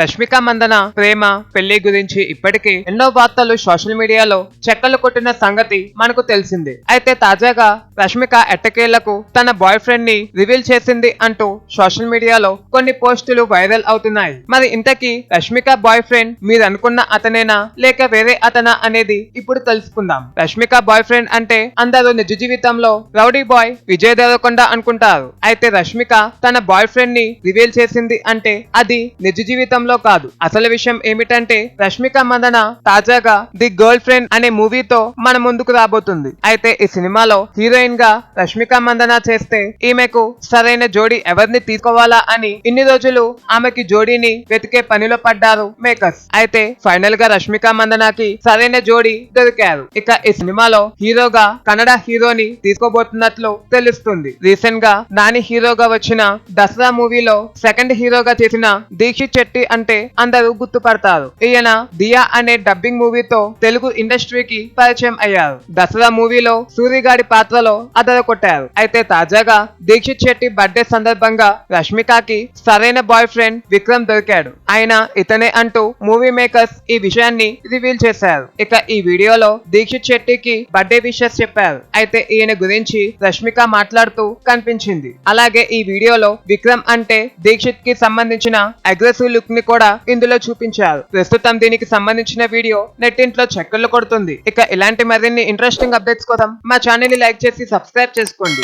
రష్మిక మందన ప్రేమ పెళ్ళి గురించి ఇప్పటికే ఎన్నో వార్తలు సోషల్ మీడియాలో చెక్కలు కొట్టిన సంగతి మనకు తెలిసింది. అయితే తాజాగా రష్మిక ఎట్టకేళ్ళకు తన బాయ్ ఫ్రెండ్ని రివీల్ చేసింది అంటూ సోషల్ మీడియాలో కొన్ని పోస్టులు వైరల్ అవుతున్నాయి. మరి ఇంతకీ రష్మిక బాయ్ ఫ్రెండ్ మీరు అనుకున్న అతనేనా లేక వేరే అతనా అనేది ఇప్పుడు తెలుసుకుందాం. రష్మిక బాయ్ ఫ్రెండ్ అంటే అందరూ నిజ జీవితంలో రౌడీ బాయ్ విజయ్ దేవరకొండ అనుకుంటారు. అయితే రష్మిక తన బాయ్ ఫ్రెండ్ని రివీల్ చేసింది అంటే అది నిజ జీవితం విషయంలో కాదు. అసలు విషయం ఏమిటంటే రష్మిక మందన తాజాగా ది గర్ల్ ఫ్రెండ్ అనే మూవీతో మన ముందుకు రాబోతుంది. అయితే ఈ సినిమాలో హీరోయిన్గా రష్మిక మందన చేస్తే ఈమెకు సరైన జోడీ ఎవరిని తీసుకోవాలా అని ఇన్ని రోజులు ఆమెకి జోడీని వెతికే పనిలో పడ్డారు మేకర్స్. అయితే ఫైనల్గా రష్మిక మందనకి సరైన జోడీ దొరికారు. ఇక ఈ సినిమాలో హీరోగా కన్నడ హీరోని తీసుకోబోతున్నట్లు తెలుస్తుంది. రీసెంట్గా నాని హీరోగా వచ్చిన దసరా మూవీలో సెకండ్ హీరోగా చేసిన దీక్షిత్ చెట్టి అంటే అందరూ గుర్తుపడతారు. ఈయన దియా అనే డబ్బింగ్ మూవీతో తెలుగు ఇండస్ట్రీకి పరిచయం అయ్యారు. దసరా మూవీలో సూరిగాడి పాత్రలో అదర కొట్టారు. అయితే తాజాగా దీక్షిత్ శెట్టి బర్త్డే సందర్భంగా రష్మికకి సరైన బాయ్ ఫ్రెండ్ విక్రమ్ దొరికాడు. ఆయన ఇతనే అంటూ మూవీ మేకర్స్ ఈ విషయాన్ని రివీల్ చేశారు. ఇక ఈ వీడియోలో దీక్షిత్ శెట్టికి బర్త్డే విషెస్ చెప్పారు. అయితే ఈయన గురించి రష్మిక మాట్లాడుతూ కనిపించింది. అలాగే ఈ వీడియోలో విక్రమ్ అంటే దీక్షిత్కి సంబంధించిన అగ్రెసివ్ లుక్ని కూడా ఇందులో చూపించారు. ప్రస్తుతం దీనికి సంబంధించిన వీడియో నెట్టింట్లో చక్కర్లు కొడుతుంది. ఇక ఇలాంటి మరిన్ని ఇంట్రెస్టింగ్ అప్డేట్స్ కోసం మా ఛానల్ని లైక్ చేసి సబ్స్క్రైబ్ చేసుకోండి.